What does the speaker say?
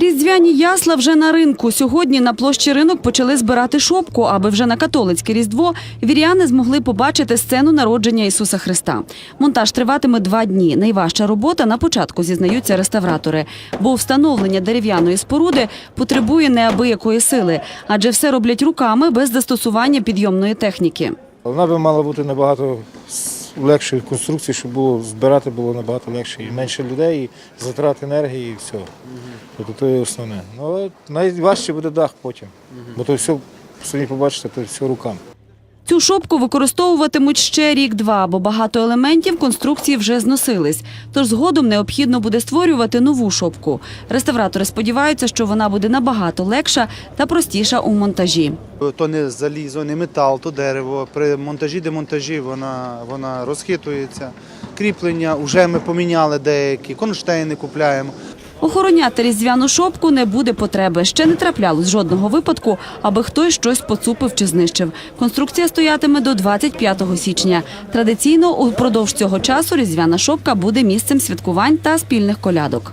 Різдвяні ясла вже на ринку. Сьогодні на площі ринок почали збирати шопку, аби вже на католицьке різдво віряни змогли побачити сцену народження Ісуса Христа. Монтаж триватиме два дні. Найважча робота на початку зізнаються реставратори, бо встановлення дерев'яної споруди потребує неабиякої сили, адже все роблять руками без застосування підйомної техніки. Вона би мала бути набагато с- конструкції, щоб було збирати було набагато легше. І менше людей, і затрат енергії, і все. Тобто то є основне. Ну, але найважче буде дах потім. Бо то все, самі побачите, то все руками. Цю шопку використовуватимуть ще рік-два, бо багато елементів конструкції вже зносились. Тож згодом необхідно буде створювати нову шопку. Реставратори сподіваються, що вона буде набагато легша та простіша у монтажі. То не залізо, не метал, то дерево. При монтажі, демонтажі вона, вона розхитується. Кріплення вже ми поміняли деякі, конштейни купляємо. Охороняти різдвяну шопку не буде потреби. Ще не траплялось жодного випадку, аби хтось щось поцупив чи знищив. Конструкція стоятиме до 25 січня. Традиційно упродовж цього часу різдвяна шопка буде місцем святкувань та спільних колядок.